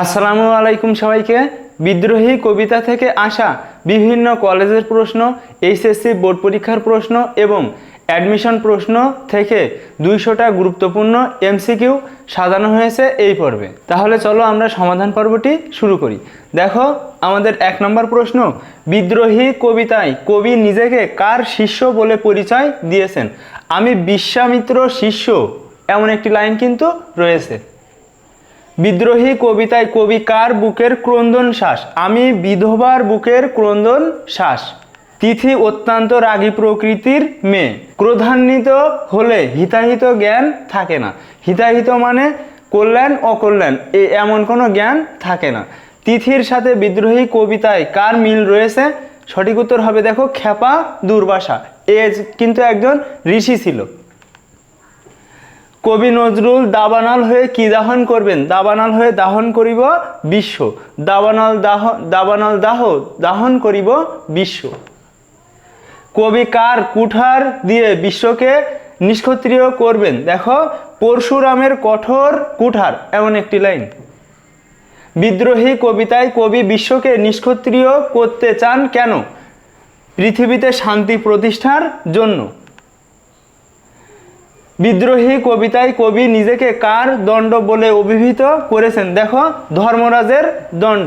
আসসালামু আলাইকুম সবাইকে। বিদ্রোহী কবিতা থেকে আসা বিভিন্ন কলেজের প্রশ্ন, এইচএসসি বোর্ড পরীক্ষার প্রশ্ন এবং অ্যাডমিশন প্রশ্ন থেকে দুইশোটা গুরুত্বপূর্ণ এমসিকিউ সাজানো হয়েছে এই পর্বে। তাহলে চলো আমরা সমাধান পর্বটি শুরু করি। দেখো, আমাদের এক নম্বর প্রশ্ন, বিদ্রোহী কবিতায় কবি নিজেকে কার শিষ্য বলে পরিচয় দিয়েছেন? আমি বিশ্বামিত্র শিষ্য, এমন একটি লাইন কিন্তু রয়েছে। বিদ্রোহী কবিতায় কবি কার বুকের ক্রন্দন শ্বাস? আমি বিধবার বুকের ক্রন্দন শ্বাস। তিথি অত্যন্ত রাগী প্রকৃতির মেয়ে। ক্রোধান্বিত হলে হিতাহিত জ্ঞান থাকে না। হিতাহিত মানে কল্যাণ, অকল্যাণ, এ এমন কোনো জ্ঞান থাকে না। তিথির সাথে বিদ্রোহী কবিতায় কার মিল রয়েছে? সঠিক উত্তর হবে দেখো, খ্যাপা দুর্বাসা। এ কিন্তু একজন ঋষি ছিল। কবি নজরুল দাবানাল হয়ে কি দাহন করবেন? দাবানাল হয়ে দাহন করিব বিশ্ব। দাবানাল দাহ দাবানাল দাহ, দাহন করিব বিশ্ব। কবি কার কুঠার দিয়ে বিশ্বকে নিষ্ক্ষত্রিয় করবেন? দেখো, পরশুরামের কঠোর কুঠার, এমন একটি লাইন। বিদ্রোহী কবিতায় কবি বিশ্বকে নিষ্ক্ষত্রিয় করতে চান কেন? পৃথিবীতে শান্তি প্রতিষ্ঠার জন্য। বিদ্রোহী কবিতায় কবি নিজেকে কার দণ্ড বলে অভিহিত করেছেন? দেখো, ধর্মরাজের দণ্ড।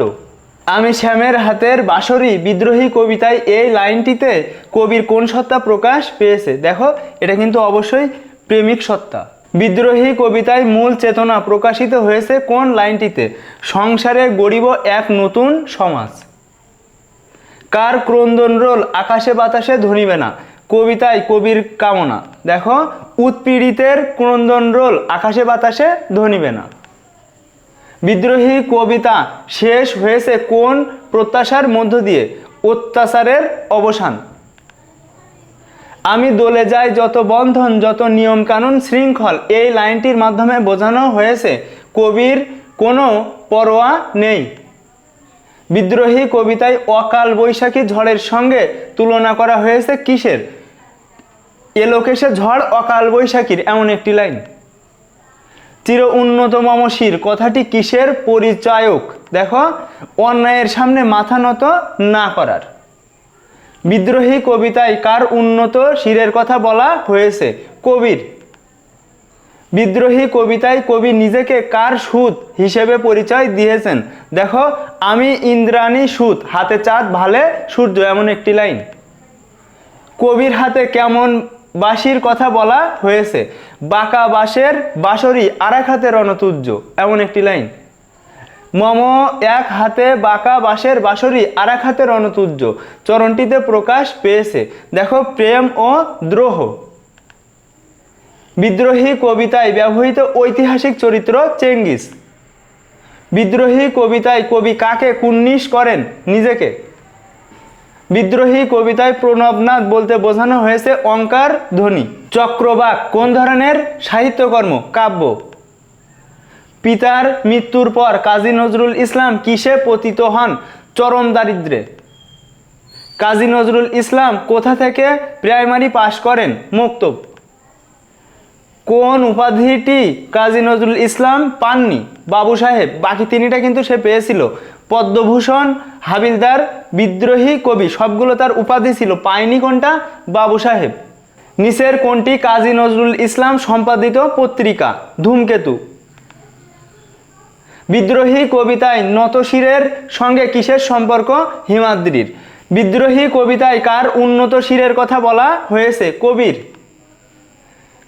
আমি শ্যামের হাতের বাঁশরি বিদ্রোহী কবিতায় এই লাইনটিতে কবির কোন সত্তা প্রকাশ পেয়েছে? দেখো, এটা কিন্তু অবশ্যই প্রেমিক সত্তা। বিদ্রোহী কবিতায় মূল চেতনা প্রকাশিত হয়েছে কোন লাইনটিতে? সংসারে গড়িব এক নতুন সমাজ। কার ক্রন্দন রোল আকাশে বাতাসে ধরিবে না? কবিতায় কবির কামনা। দেখো, উৎপীড়িতের ক্রন্দন রোল, আকাশে বাতাসে ধনিবে না বিদ্রোহী কবিতা শেষ হয়েছে কোন প্রত্যাশার মধ্য দিয়ে? অত্যাচারের অবসান। আমি দলে যাই যত বন্ধন, যত নিয়ম কানুন শৃঙ্খল, এই লাইনটির মাধ্যমে বোঝানো হয়েছে কবির কোনো পরোয়া নেই। বিদ্রোহী কবিতায় অকাল বৈশাখী ঝড়ের সঙ্গে তুলনা করা হয়েছে কিসের? এলোকেশে ঝড় অকাল বৈশাখীর এমন একটি লাইন। চির উন্নত মম শির কথাটি কিসের পরিচায়ক? দেখো, অন্যায়ের সামনে মাথা নত না করার। বিদ্রোহী কবিতায় কার উন্নত শিরের কথা বলা হয়েছে? কবির। বিদ্রোহী কবিতায় কবি নিজেকে কার সুদ হিসেবে পরিচয় দিয়েছেন? দেখো, আমি ইন্দ্রাণী সুদ হাতে চাঁদ, ভালে সূর্য, এমন একটি লাইন। কবির হাতে কেমন বাঁশির কথা বলা হয়েছে? বাঁকা বাঁশের বাঁশরি আর এক হাতে রণতুজ্য এমন একটি লাইন। মম এক হাতে বাঁকা বাঁশের বাঁশরি আর এক হাতে রণতুজ্য চরণটিতে প্রকাশ পেয়েছে। দেখো, প্রেম ও দ্রোহ। বিদ্রোহী কবিতায় ব্যবহৃত ঐতিহাসিক চরিত্র চেঙ্গিস। বিদ্রোহী কবিতায় কবি কাকে কুন্নিশ করেন? নিজেকে। বিদ্রোহী কবিতায় প্রণবনাথ বলতে বোঝানো হয়েছে অঙ্কার ধ্বনি। চক্রবাক কোন ধরনের সাহিত্যকর্ম? কাব্য। পিতার মৃত্যুর পর কাজী নজরুল ইসলাম কিসে পতিত হন? চরম দারিদ্রে। কাজী নজরুল ইসলাম কোথা থেকে প্রাইমারি পাশ করেন? মুক্তব। কোন উপাধিটি কাজী নজরুল ইসলাম পাননি? বাবু সাহেব, বাকি তিনটা কিন্তু সে পেয়েছিল। পদ্মভূষণ, হাবিলদার, বিদ্রোহী কবি, সবগুলো তার উপাধি ছিল। পায়নি কোনটা? বাবু সাহেব। নিচের কোনটি কাজী নজরুল ইসলাম সম্পাদিত পত্রিকা? ধূমকেতু। বিদ্রোহী কবিতায় নতশিরের সঙ্গে কিসের সম্পর্ক? হিমাদ্রির। বিদ্রোহী কবিতায় কার উন্নত শিরের কথা বলা হয়েছে? কবির।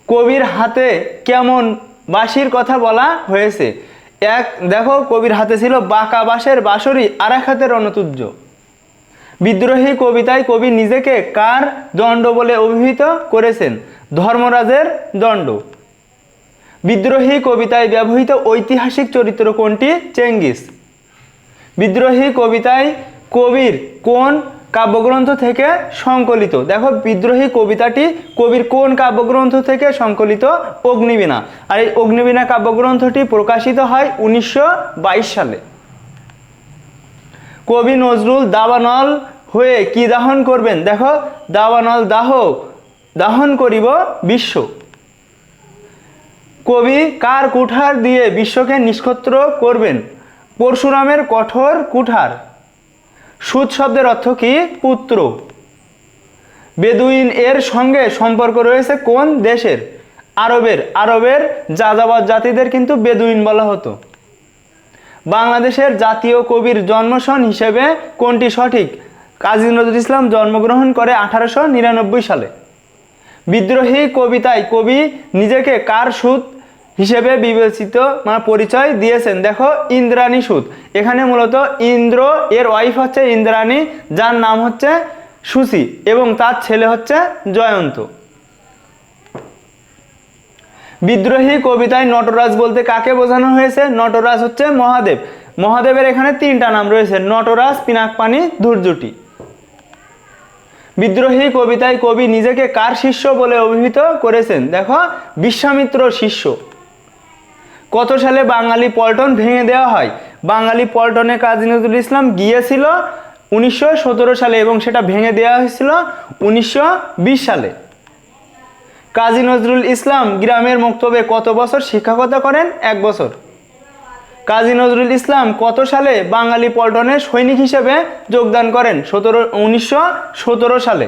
কবির হাতে কেমন বাঁশির কথা বলা হয়েছে? এক, দেখো, কবির হাতে ছিল বাঁকা বাঁশের বাঁশরি আর এক হাতে রণতুজ্য বিদ্রোহী কবিতায় কবি নিজেকে কার দণ্ড বলে অভিহিত করেছেন? ধর্মরাজের দণ্ড। বিদ্রোহী কবিতায় ব্যবহৃত ঐতিহাসিক চরিত্র কোনটি? চেঙ্গিস। বিদ্রোহী কবিতায় কবির কোন কাব্যগ্রন্থ থেকে সংকলিত। দেখো, বিদ্রোহী কবিতাটি কবির কোন কাব্যগ্রন্থ থেকে সংকলিত? অগ্নিবীণা। আর এই অগ্নিবীণা কাব্যগ্রন্থটি প্রকাশিত হয় উনিশশো বাইশ সালে। কবি নজরুল দাবানল হয়ে কি দাহন করবেন? দেখো, দাবানল দাহ, দাহন করিব বিশ্ব। কবি কার কুঠার দিয়ে বিশ্বকে নিষ্কত্র করবেন? পরশুরামের কঠোর কুঠার। সুদ শব্দের অর্থ কি? পুত্র। বেদুইন এর সঙ্গে সম্পর্ক রয়েছে কোন দেশের? আরবের। আরবের যাযাবাদ জাতিদের কিন্তু বেদুইন বলা হতো। বাংলাদেশের জাতীয় কবির জন্মসন হিসেবে কোনটি সঠিক? কাজী নজরুল ইসলাম জন্মগ্রহণ করে আঠারোশো নিরানব্বই সালে। বিদ্রোহী কবিতায় কবি নিজেকে কার সুদ হিসেবে বিবেচিত মানে পরিচয় দিয়েছেন। দেখো, ইন্দ্রাণী সুদ। এখানে মূলত ইন্দ্র, এর ওয়াইফ হচ্ছে ইন্দ্রাণী, যার নাম হচ্ছে সুসি এবং তার ছেলে হচ্ছে জয়ন্ত। বিদ্রোহী কবিতায় নটরাজ বলতে কাকে বোঝানো হয়েছে? নটরাজ হচ্ছে মহাদেব। মহাদেবের এখানে তিনটা নাম রয়েছে, নটরাজ, পিনাকপানি ধূর্যটি বিদ্রোহী কবিতায় কবি নিজেকে কার শিষ্য বলে অভিহিত করেছেন? দেখো, বিশ্বামিত্র শিষ্য। কত সালে বাঙালি পল্টন ভেঙে দেওয়া হয়? বাঙালি পল্টনে কাজী নজরুল ইসলাম গিয়েছিল উনিশশো সতেরো সালে এবং সেটা ভেঙে দেওয়া হয়েছিল উনিশশো বিশ সালে। কাজী নজরুল ইসলাম গ্রামের মক্তবে কত বছর শিক্ষকতা করেন? এক বছর। কাজী নজরুল ইসলাম কত সালে বাঙালি পল্টনে সৈনিক হিসেবে যোগদান করেন? সতেরো, উনিশশো সালে।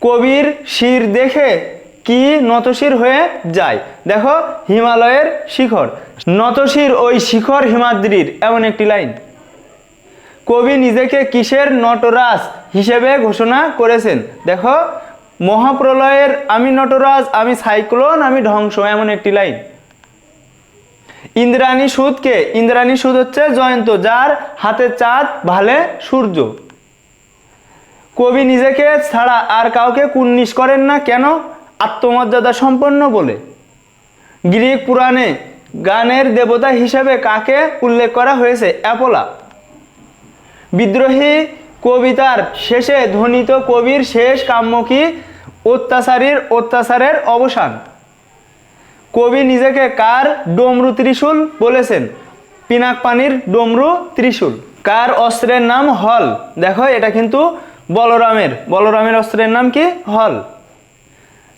কবির শির দেখে কি নতশির হয়ে যায়? দেখো, হিমালয়ের শিখর। নতশির ওই শিখর হিমাদ্রির, এমন একটি লাইন। কবি নিজেকে কিসের নটরাজ হিসেবে ঘোষণা করেছেন? দেখো, মহাপ্রলয়ের আমি নটরাজ, আমি সাইক্লোন, আমি ধ্বংস, এমন একটি লাইন। ইন্দ্রাণী সুদকে ইন্দ্রাণী সুদ হচ্ছে জয়ন্ত, যার হাতে চাঁদ ভালে সূর্য। কবি নিজেকে ছাড়া আর কাউকে কুন্নিস করেন না। কেন? আত্মমর্যাদা সম্পন্ন বলে। গ্রিক পুরাণে গানের দেবতা হিসাবে কাকে উল্লেখ করা হয়েছে? অ্যাপোলা। বিদ্রোহী কবিতার শেষে ধ্বনিত কবির শেষ কাম্য কি? অত্যাচারীর অত্যাচারের অবসান। কবি নিজেকে কার ডমরু ত্রিশূল বলেছেন? পিনাক পানির ডমরু ত্রিশূল। কার অস্ত্রের নাম হল? দেখো, এটা কিন্তু বলরামের। বলরামের অস্ত্রের নাম কি? হল।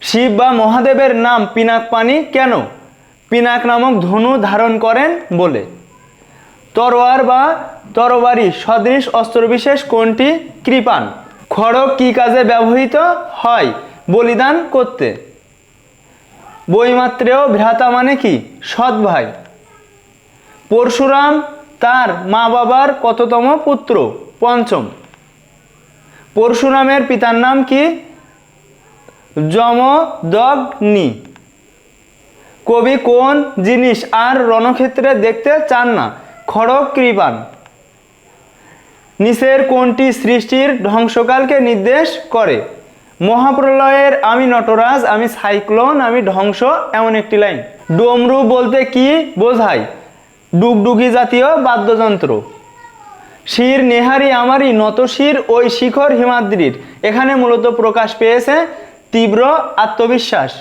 শিব বা মহাদেবের নাম পিনাক পানি কেন? পিনাক নামক ধনু ধারণ করেন বলে। তরোয়ার বা তরবারি সদৃশ অস্ত্রবিশেষ কোনটি? কৃপান। খড়গ কি কাজে ব্যবহৃত হয়? বলিদান করতে। বইমাত্রেও ভ্রাতা মানে কি? সৎ ভাই। পরশুরাম তার মা বাবার কততম পুত্র? পঞ্চম। পরশুরামের পিতার নাম কি? যমদগ্নি। কবি কোন জিনিস আর রণক্ষেত্রে দেখতে চান না? খড়গ কৃপান। নিচের কোনটি সৃষ্টির ধ্বংসকালকে নির্দেশ করে। মহাপ্রলয়ের, আমি নটরাজ, আমি সাইক্লোন, আমি ধ্বংস, এমন একটি লাইন। ডমরু বলতে কি বোঝায়? ডুগডুগি জাতীয় বাদ্যযন্ত্র। শির নেহারি আমারই নতশির ওই শিখর হিমাদ্রির। এখানে মূলত প্রকাশ পেয়েছে তীব্র আত্মবিশ্বাস।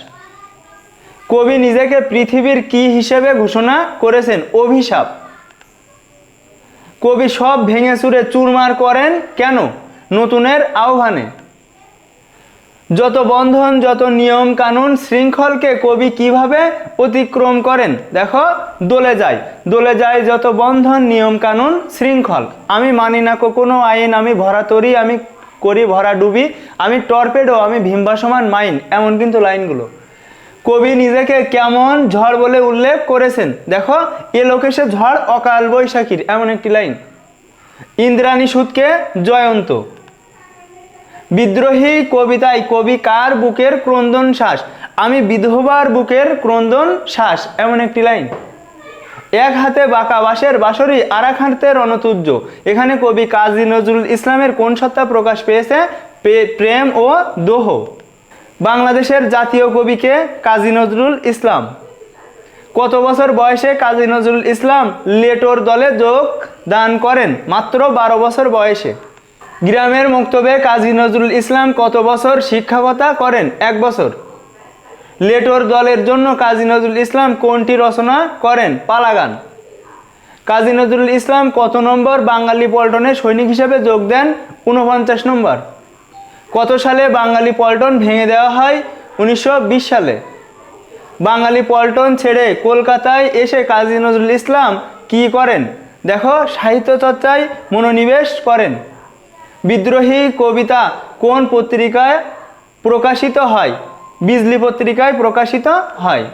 কবি নিজেকে পৃথিবীর কি হিসেবে ঘোষণা করেছেন? অভিশাপ। কবি সব ভেঙে চুরে চুরমার করেন কেন? নতুনের আহ্বানে। যত বন্ধন, যত নিয়ম কানুন শৃঙ্খলকে কবি কীভাবে অতিক্রম করেন? দেখো, দোলে যায়। দোলে যায় যত বন্ধন, নিয়ম কানুন শৃঙ্খল। আমি মানি না কোনো আইন, আমি ভরা তরি, আমি করি, ভরা ডুবি, আমি টর্পেডো, আমি ভীমবাসমান মাইন, এমন কিন্তু লাইনগুলো। কবি নিজেকে কেমন ঝড় বলে উল্লেখ করেছেন। দেখো, এ লোকেশে ঝড় অকাল বৈশাখীর, এমন একটি লাইন। ইন্দ্রাণী সুদকে জয়ন্ত। বিদ্রোহী কবিতায়, কবি কার বুকের ক্রন্দন শ্বাস? আমি বিধবার বুকের ক্রন্দন শ্বাস, এমন একটি লাইন। এক হাতে বাঁকা বাঁশের বাঁশরি আর এক হাতে রণতুর্য এখানে কবি কাজী নজরুল ইসলামের কোন সত্তা প্রকাশ পেয়েছে? প্রেম ও দোহ। বাংলাদেশের জাতীয় কবিকে কাজী নজরুল ইসলাম। কত বছর বয়সে কাজী নজরুল ইসলাম লেটোর দলে যোগ দান করেন? মাত্র বারো বছর বয়সে। গ্রামের মক্তবে কাজী নজরুল ইসলাম কত বছর শিক্ষকতা করেন? এক বছর। লেটোর দলের জন্য কাজী নজরুল ইসলাম কোনটি রচনা করেন? পালাগান। কাজী নজরুল ইসলাম কত নম্বর বাঙালি পল্টনে সৈনিক হিসেবে যোগ দেন? ঊনপঞ্চাশ নম্বর। কত সালে বাঙালি পল্টন ভেঙে দেওয়া হয়? উনিশশো বিশ সালে। বাঙালি পল্টন ছেড়ে কলকাতায় এসে কাজী নজরুল ইসলাম কি করেন? দেখো, সাহিত্য চর্চায় মনোনিবেশ করেন। বিদ্রোহী কবিতা কোন পত্রিকায় প্রকাশিত হয়? বিজলি পত্রিকায় প্রকাশিত হয়।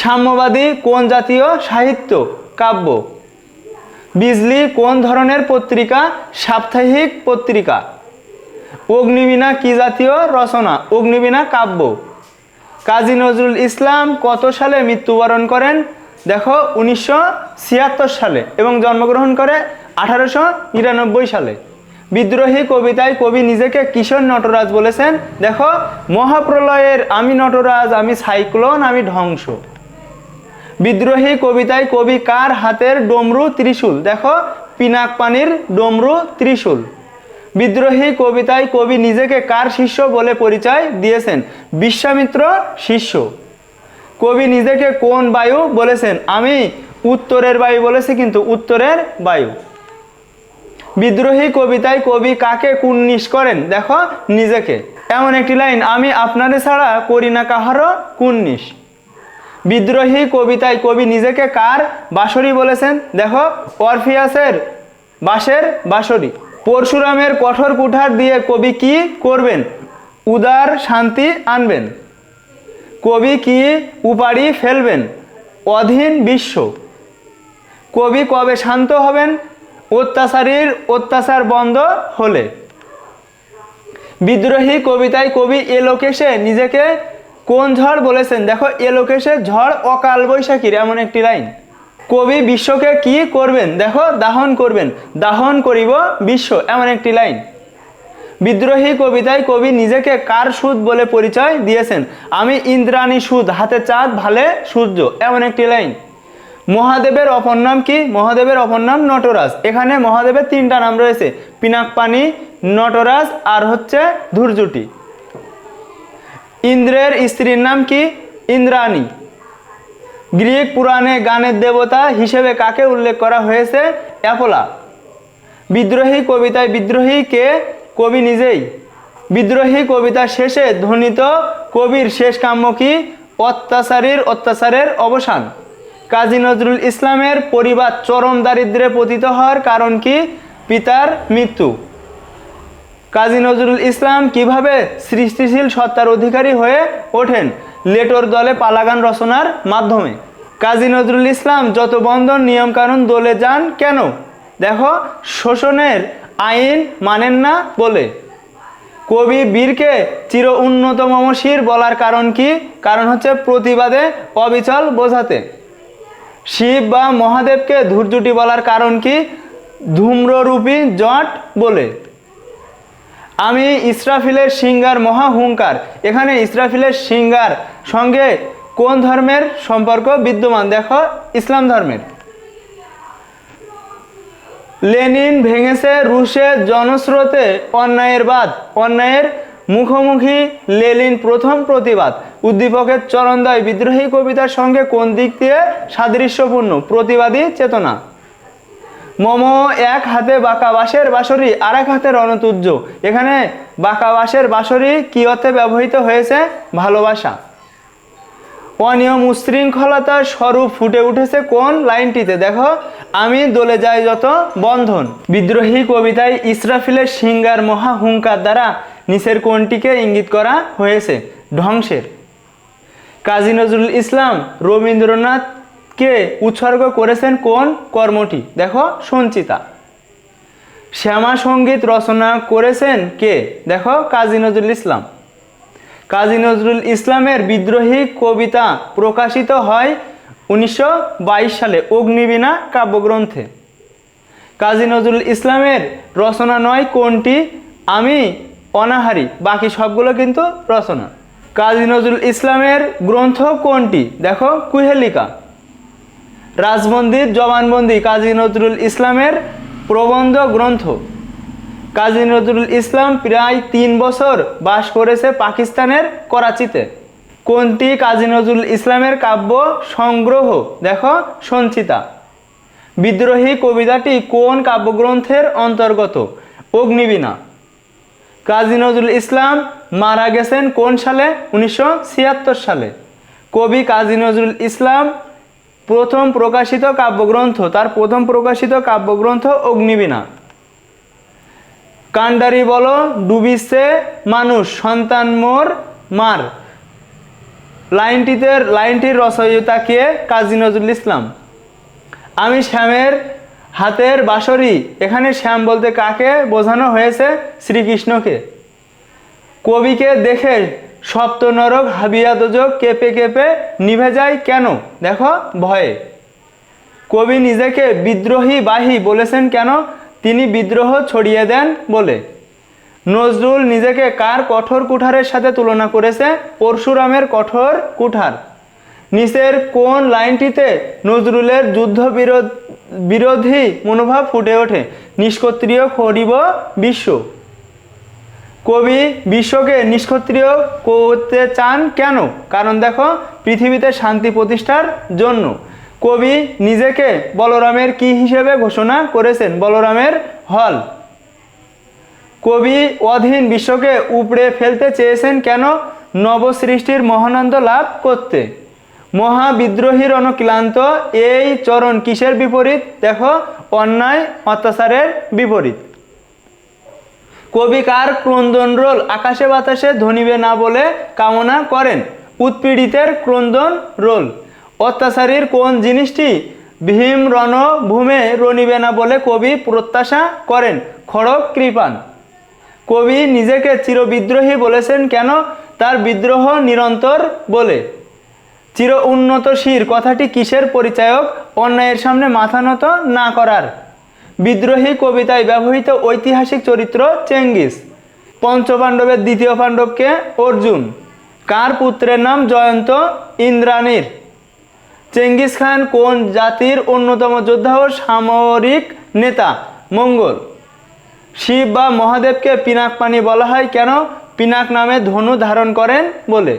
সাম্যবাদী কোন জাতীয় সাহিত্য, কাব্য? বিজলি কোন ধরনের পত্রিকা, সাপ্তাহিক পত্রিকা? অগ্নিবীণা কি জাতীয় রচনা, অগ্নিবীণা কাব্য? কাজী নজরুল ইসলাম কত সালে মৃত্যুবরণ করেন? দেখো, উনিশশো ছিয়াত্তর সালে এবং জন্মগ্রহণ করে আঠারোশো নিরানব্বই সালে। বিদ্রোহী কবিতায় কবি নিজেকে কিশোর নটরাজ বলেছেন, দেখো, মহাপ্রলয়ের আমি নটরাজ, আমি সাইক্লোন, আমি ধ্বংস। বিদ্রোহী কবিতায় কবি কার হাতের ডমরু ত্রিশূল? দেখো, পিনাক পানির ডমরু ত্রিশূল। বিদ্রোহী কবিতায় কবি নিজেকে কার শিষ্য বলে পরিচয় দিয়েছেন? বিশ্বামিত্র শিষ্য। কবি নিজেকে কোন বায়ু বলেছেন? আমি উত্তরের বায়ু বলেছি, কিন্তু উত্তরের বায়ু। বিদ্রোহী কবিতায় কবি কাকে কুন্নিস করেন? দেখো, নিজেকে। এমন একটি লাইন, আমি আপনারে ছাড়া করি না কাহারও কুন্নিস বিদ্রোহী কবিতায় কবি নিজেকে কার বাঁশরি বলেছেন? দেখো, অরফিয়াসের বাঁশের বাঁশরি। পরশুরামের কঠোর কুঠার দিয়ে কবি কি করবেন? উদার শান্তি আনবেন। কবি কি উপাড়ি ফেলবেন? অধীন বিশ্ব। কবি কবে শান্ত হবেন? অত্যাচারীর অত্যাচার বন্ধ হলে। বিদ্রোহী কবিতায় কবি এলোকেশে নিজেকে কোন ঝড় বলেছেন? দেখো, এলোকেশে ঝড় অকাল বৈশাখীর, এমন একটি লাইন। কবি বিশ্বকে কি করবেন? দেখো, দাহন করবেন। দাহন করিব বিশ্ব, এমন একটি লাইন। বিদ্রোহী কবিতায় কবি নিজেকে কার সুদ বলে পরিচয় দিয়েছেন? আমি ইন্দ্রাণী সুদ, হাতে চাঁদ ভালে সূর্য, এমন একটি লাইন। মহাদেবের অপর নাম কি? মহাদেবের অপর নাম নটরাজ। এখানে মহাদেবের তিনটা নাম রয়েছে। পিনাকপানি, নটরাজ আর হচ্ছে ধূর্জুটি। ইন্দ্রের স্ত্রীর নাম কি? ইন্দ্রাণী। গ্রিক পুরাণে গানের দেবতা হিসেবে কাকে উল্লেখ করা হয়েছে? অ্যাপোলা। বিদ্রোহী কবিতায় বিদ্রোহী কে? কবি নিজেই। বিদ্রোহী কবিতা শেষে ধ্বনিত কবির শেষ কাম্য কি? অত্যাচারীর অত্যাচারের অবসান। কাজী নজরুল ইসলামের পরিবার চরম দারিদ্রে পতিত হওয়ার কারণ কি? পিতার মৃত্যু। কাজী নজরুল ইসলাম কীভাবে সৃষ্টিশীল সত্তার অধিকারী হয়ে ওঠেন? লেটোর দলে পালাগান রচনার মাধ্যমে। কাজী নজরুল ইসলাম যত বন্ধন, নিয়মকানুন, দলে যান কেন? দেখো, শোষণের আইন মানেন না বলে। কবি বীরকে চির উন্নত মমশির বলার কারণ কি? কারণ হচ্ছে প্রতিবাদে অবিচল বোঝাতে। শিব বা মহাদেবকে ধূর্জুটি বলার কারণ কি? ধূম্ররূপী জট বলে। আমি ইসরাফিলের সিঙ্গার মহা হুঙ্কার। এখানে ইসরাফিলের সিঙ্গার সঙ্গে কোন ধর্মের সম্পর্ক বিদ্যমান? দেখো, ইসলাম ধর্মের। লেনিন ভেঙেছে রুশের জনস্রোতে অন্যায়ের বাদ অন্যায়ের মুখোমুখি লেলিন প্রথম প্রতিবাদ। উদ্দীপকের চরণদয় বিদ্রোহী কবিতার সঙ্গে কোন দিক দিয়ে সাদৃশ্যপূর্ণ? প্রতিবাদী চেতনা। মম এক হাতে বাঁকা বাঁশের বাঁশরি আর এক হাতে রণতুর্য এখানে বাঁকা বাঁশের বাঁশরি কি অর্থে ব্যবহৃত হয়েছে? ভালোবাসা। অনিয়ম উশৃঙ্খলতার স্বরূপ ফুটে উঠেছে কোন লাইনটিতে? দেখো, আমি দলে যাই যত বন্ধন। বিদ্রোহী কবিতায় ইসরাফিলের সিঙ্গার মহা হুঙ্কার দ্বারা নিচের কোনটিকে ইঙ্গিত করা হয়েছে, ধ্বংসের। কাজী নজরুল ইসলাম রবীন্দ্রনাথকে উৎসর্গ করেছেন কোন কর্মটি? দেখো, সঞ্চিতা। শ্যামা সংগীত রচনা করেছেন কে? দেখো, কাজী নজরুল ইসলাম। কাজী নজরুল ইসলামের বিদ্রোহী কবিতা প্রকাশিত হয় উনিশশো বাইশ সালে, অগ্নিবীণা কাব্যগ্রন্থে। কাজী নজরুল ইসলামের রচনা নয় কোনটি? আমি অনাহারি, বাকি সবগুলো কিন্তু রচনা। কাজী নজরুল ইসলামের গ্রন্থ কোনটি? দেখো, কুহেলিকা। রাজমন্দির জবানবন্দি, কাজী নজরুল ইসলামের প্রবন্ধ গ্রন্থ। কাজী নজরুল ইসলাম প্রায় তিন বছর বাস করেছে পাকিস্তানের করাচিতে। কোনটি কাজী নজরুল ইসলামের কাব্য সংগ্রহ? দেখো, সঞ্চিতা। বিদ্রোহী কবিতাটি কোন কাব্যগ্রন্থের অন্তর্গত? অগ্নিবীণা। কাজী নজরুল ইসলাম মারা গেছেন কোন সালে? উনিশশো ছিয়াত্তর সালে। কবি কাজী নজরুল ইসলাম প্রথম প্রকাশিত কাব্যগ্রন্থ, তার প্রথম প্রকাশিত কাব্যগ্রন্থ অগ্নিবীণা। কান্ডারি বলো, ডুবিছে মানুষ, সন্তান মোর মার। লাইনটিতে, লাইনটির রচয়িতা কে? কাজী নজরুল ইসলাম। আমি শ্যামের হাতের বাঁশরি এখানে শ্যাম বলতে কাকে বোঝানো হয়েছে? শ্রীকৃষ্ণকে। কবিকে দেখে সপ্ত নরক হাবিয়া দোজক কেঁপে কেঁপে নিভে যায় কেন? দেখো, ভয়ে। কবি নিজেকে বিদ্রোহী বাহী বলেছেন কেন? তিনি বিদ্রোহ ছড়িয়ে দেন বলে। নজরুল নিজেকে কার কঠোর কুঠারের সাথে তুলনা করেছে? পরশুরামের কঠোর কুঠার। নিচের কোন লাইনটিতে নজরুলের যুদ্ধ বিরোধ মনোভাব ফুটে ওঠে। নিষ্কত্রিয় করিব বিশ্ব। কবি বিশ্বকে নিষ্কত্রিয় করতে চান কেন? কারণ দেখো, পৃথিবীতে শান্তি প্রতিষ্ঠার জন্য। কবি নিজেকে বলরামের কি হিসেবে ঘোষণা করেছেন? বলরামের হল। কবি অধীন বিশ্বকে উপড়ে ফেলতে চেয়েছেন কেন? নবসৃষ্টির মহানন্দ লাভ করতে। মহাবিদ্রোহীর অনক্লান্ত এই চরণ কিসের বিপরীত? দেখো, অন্যায়, অত্যাচারের বিপরীত। কবি কার ক্রন্দন রোল? আকাশে বাতাসে ধনিবে না বলে কামনা করেন। উৎপীড়িতের ক্রন্দন রোল। অত্যাচারীর কোন জিনিসটি ভীম রণভূমে রনিবে না বলে কবি প্রত্যাশা করেন? খড়ক কৃপান কবি নিজেকে চিরবিদ্রোহী বলেছেন কেন? তার বিদ্রোহ নিরন্তর বলে। চির উন্নত শির। কথাটি কিসের পরিচায়ক? অন্যায়ের সামনে মাথা নত না করার। বিদ্রোহী কবিতায় ব্যবহৃত ঐতিহাসিক চরিত্র চেঙ্গিস। পঞ্চপাণ্ডবের দ্বিতীয় পাণ্ডবকে অর্জুন। কার পুত্রের নাম জয়ন্ত? ইন্দ্রাণীর। চেঙ্গিস খান কোন জাতির অন্যতম যোদ্ধা ও সামরিক নেতা? মঙ্গল। শিব বা মহাদেবকে পিনাক পানি বলা হয় কেন? পিনাক নামে ধনু ধারণ করেন বলে।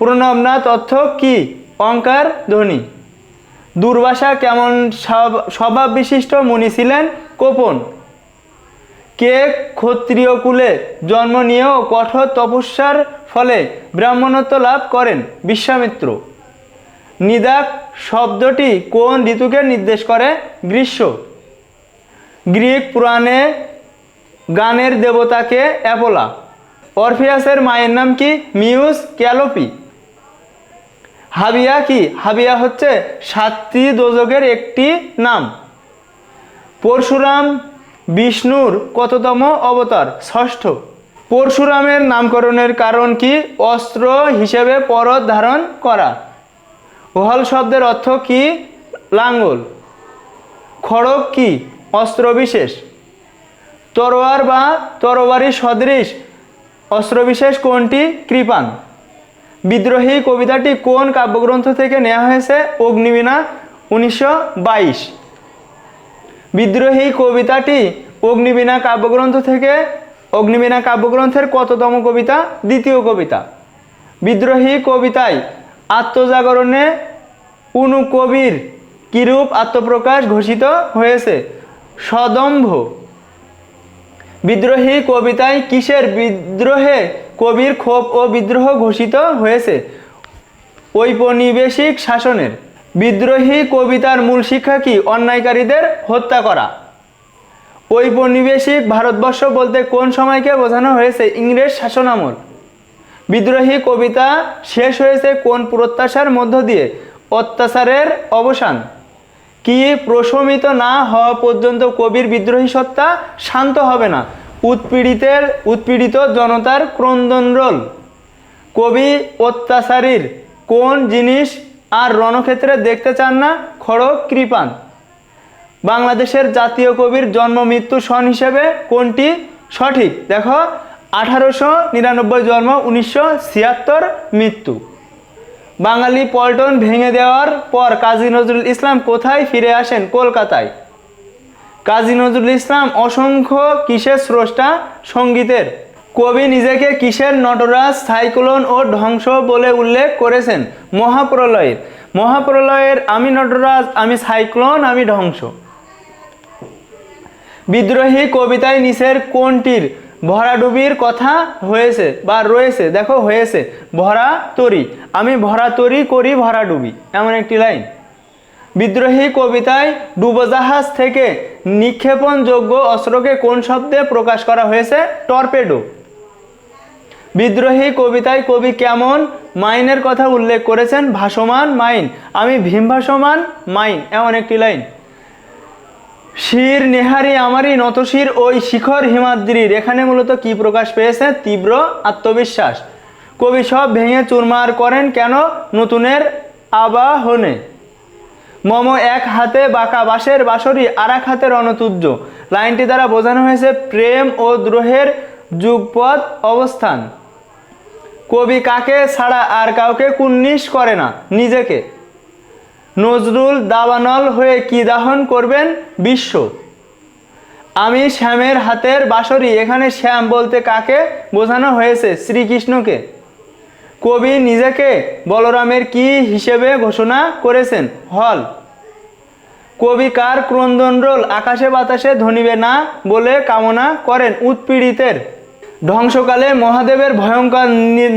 প্রণবনা তথ্য কি? অঙ্কার ধ্বনি। দুর্বাসা কেমন স্বভাব বিশিষ্ট মুনি ছিলেন? কোপন। কে ক্ষত্রিয় কুলে জন্ম নিয়েও কঠোর তপস্যার ফলে ব্রাহ্মণত্ব লাভ করেন? বিশ্বামিত্র। নিদাক শব্দটি কোন ঋতুকে নির্দেশ করে? গ্রীষ্ম। গ্রিক পুরাণে গানের দেবতাকে অ্যাপোলা। অরফিয়াসের মায়ের নাম কি? মিউস ক্যালোপি। হাবিয়া কি? হাবিয়া হচ্ছে সাতটি দোজকের একটি নাম। পরশুরাম, বিষ্ণুর কততম অবতার? ষষ্ঠ। পরশুরামের নামকরণের কারণ কি? অস্ত্র হিসেবে পরত ধারণ করা। ওহল শব্দের অর্থ কি? লাঙ্গল। খড়গ কি? অস্ত্র বিশেষ তরোয়ার বা তরবারি সদৃশ। অস্ত্রবিশেষ কোনটি? কৃপান। বিদ্রোহী কবিতাটি কোন কাব্যগ্রন্থ থেকে নেওয়া হয়েছে? অগ্নিবীণা উনিশশো বাইশ। বিদ্রোহী কবিতাটি অগ্নিবীণা কাব্যগ্রন্থ থেকে, অগ্নিবীণা কাব্যগ্রন্থের কততম কবিতা? দ্বিতীয় কবিতা। বিদ্রোহী কবিতায় আত্মজাগরণে উনু কবির কিরূপ আত্মপ্রকাশ ঘোষিত হয়েছে? সদম্ভ বিদ্রোহী কবিতায় কিসের বিদ্রোহে কবির ক্ষোভ ও বিদ্রোহ ঘোষিত হয়েছে? ঔপনিবেশিক শাসনের বিদ্রোহী কবিতার মূল শিক্ষা কি? অন্যায়কারীদের হত্যা করা। ঔপনিবেশিক ভারতবর্ষ বলতে কোন সময়কে বোঝানো হয়েছে? ইংরেজ শাসনামল। বিদ্রোহী কবিতা শেষ হয়েছে কোন প্রত্যাশার মধ্য দিয়ে? অত্যাচারের অবসান। কি প্রশমিত না হওয়া পর্যন্ত কবির বিদ্রোহী সত্তা শান্ত হবে না? উৎপীড়িতের, উৎপীড়িত জনতার ক্রন্দন রোল। কবি অত্যাচারীর কোন জিনিস আর রণক্ষেত্রে দেখতে চান না? খড়গ কৃপান। বাংলাদেশের জাতীয় কবির জন্ম মৃত্যু সন হিসেবে কোনটি সঠিক? দেখো, আঠারোশো নিরানব্বই জন্ম, উনিশশো ছিয়াত্তর মৃত্যু। বাঙালি পল্টন ভেঙে দেওয়ার পর কাজী নজরুল ইসলাম কোথায় ফিরে আসেন কলকাতায়? কাজী নজরুল ইসলাম অসংখ্য কিসের স্রষ্টা? সঙ্গীতের। কবি নিজেকে কিসের নটরাজ, সাইক্লোন ও ধ্বংস বলে উল্লেখ করেছেন মহাপ্রলয়ের। মহাপ্রলয়ের, আমি নটরাজ, আমি সাইক্লোন, আমি ধ্বংস। বিদ্রোহী কবিতায় নিচের কোনটির ভরাডুবির কথা হয়েছে বা রয়েছে, দেখো হয়েছে ভরা তরি আমি ভরা তরি করি ভরাডুবি, এমন একটি লাইন। বিদ্রোহী কবিতায় ডুবোজাহাজ থেকে নিক্ষেপণযোগ্য অস্ত্রকে কোন শব্দে প্রকাশ করা হয়েছে? টর্পেডো। বিদ্রোহী কবিতায় কবি কেমন মাইনের কথা উল্লেখ করেছেন? ভাসমান মাইন। আমি ভীম ভাসমান মাইন, এমন একটি লাইন। শির নেহারি আমারই নতশির, ওই শিখর হিমাদ্রির। এখানে মূলত কি প্রকাশ পেয়েছে? তীব্র আত্মবিশ্বাস। কবি সব ভেঙে চুরমার করেন কেন? নতুনের আবাহনে। মম এক হাতে বাঁকা বাঁশের বাঁশরি আর এক হাতে রণতুজ্য লাইনটি দ্বারা বোঝানো হয়েছে প্রেম ও দ্রোহের যুগপথ অবস্থান। কবি কাকে ছাড়া আর কাউকে কুন্নিশ করে না? নিজেকে। নজরুল দাবানল হয়ে কি দাহন করবেন বিশ্ব? আমি শ্যামের হাতের বাঁশরি, এখানে শ্যাম বলতে কাকে বোঝানো হয়েছে শ্রীকৃষ্ণকে? কবি নিজেকে বলরামের কি হিসেবে ঘোষণা করেছেন? হল, কবি কার ক্রন্দন রোল আকাশে বাতাসে ধনিবে না বলে কামনা করেন উৎপীড়িতের? ধ্বংসকালে মহাদেবের ভয়ঙ্কর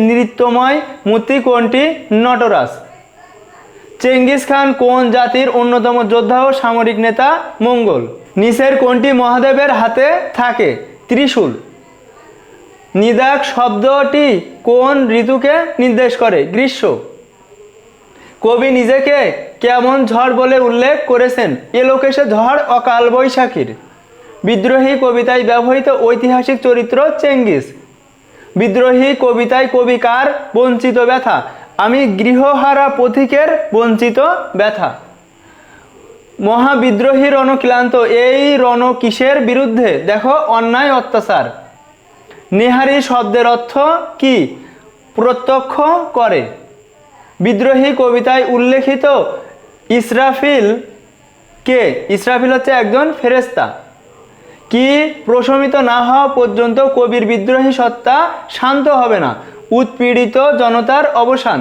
নৃত্যময় মূর্তি কোনটি? নটরাজ। চেঙ্গিস খান কোন জাতির অন্যতম যোদ্ধা ও সামরিক নেতা? মঙ্গল। নিচের কোনটি মহাদেবের হাতে থাকে? ত্রিশূল। নিদাক শব্দটি কোন ঋতুকে নির্দেশ করে? গ্রীষ্ম। কবি নিজেকে কেমন ঝড় বলে উল্লেখ করেছেন? এলোকেশে ঝড় অকাল বৈশাখীর। বিদ্রোহী কবিতায় ব্যবহৃত ঐতিহাসিক চরিত্র চেঙ্গিস। বিদ্রোহী কবিতায় কবিকার বঞ্চিত ব্যথা? আমি গৃহহারা পথিকের বঞ্চিত ব্যথা। মহাবিদ্রোহী রণক্লান্ত, এই রণ কিসের বিরুদ্ধে দেখো অন্যায় অত্যাচার। নেহারি শব্দের অর্থ কি? প্রত্যক্ষ করে। বিদ্রোহী কবিতায় উল্লেখিত ইসরাফিল কে? ইসরাফিল হচ্ছে একজন ফেরেস্তা কি প্রশমিত না হওয়া পর্যন্ত কবির বিদ্রোহী সত্তা শান্ত হবে না। উৎপীড়িত জনতার অবসান।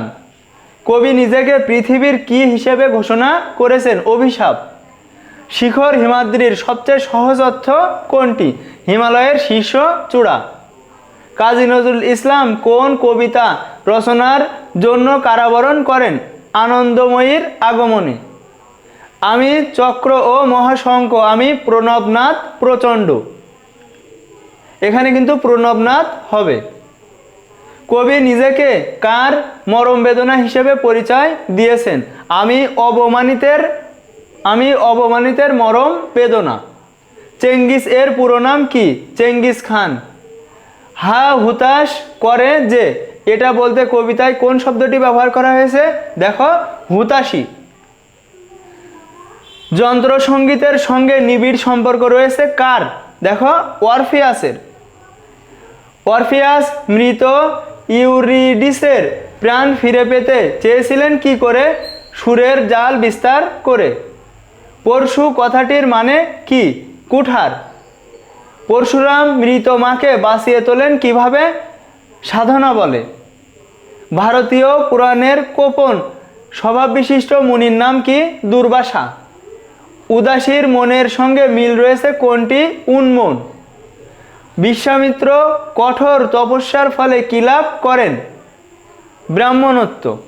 কবি নিজেকে পৃথিবীর কি হিসেবে ঘোষণা করেছেন অভিশাপ? শিখর হিমাদ্রির সবচেয়ে সহজ অর্থ কোনটি? হিমালয়ের শীর্ষ চূড়া। কাজী নজরুল ইসলাম কোন কবিতা রচনার জন্য কারাবরণ করেন আনন্দময়ীর আগমনে? আমি চক্র ও মহাশঙ্ক আমি প্রণবনাথ প্রচণ্ড। এখানে কিন্তু প্রণবনাথ হবে। কবি নিজেকে কার মরম বেদনা হিসেবে পরিচয় দিয়েছেন? আমি অবমানিতের আমি অবমানিতের মরম বেদনা। চেঙ্গিস এর পুরো নাম কি? Genghis Khan. হা হুতাশ করে যে, এটা বলতে কবিতায় কোন শব্দটি ব্যবহার করা হয়েছে? দেখো, হুতাশি। যন্ত্রসঙ্গীতের সঙ্গে নিবিড় সম্পর্ক রয়েছে কার? দেখো ওয়ারফিয়াসের অরফিয়াস মৃত ইউরিডিসের প্রাণ ফিরে পেতে চেয়েছিলেন কি করে? সুরের জাল বিস্তার করে। পরশু কথাটির মানে কি? কুঠার। পরশুরাম মৃত মাকে বাঁচিয়ে তোলেন কীভাবে? সাধনা বলে। ভারতীয় পুরাণের কোপন স্বভাববিশিষ্ট মুনির নাম কি? দুর্বাসা। উদাসীর মনের সঙ্গে মিল রয়েছে কোনটি? উন্মন বিশ্বামিত্র কঠোর তপস্যার ফলে কি লাভ করেন? ব্রাহ্মণত্ব।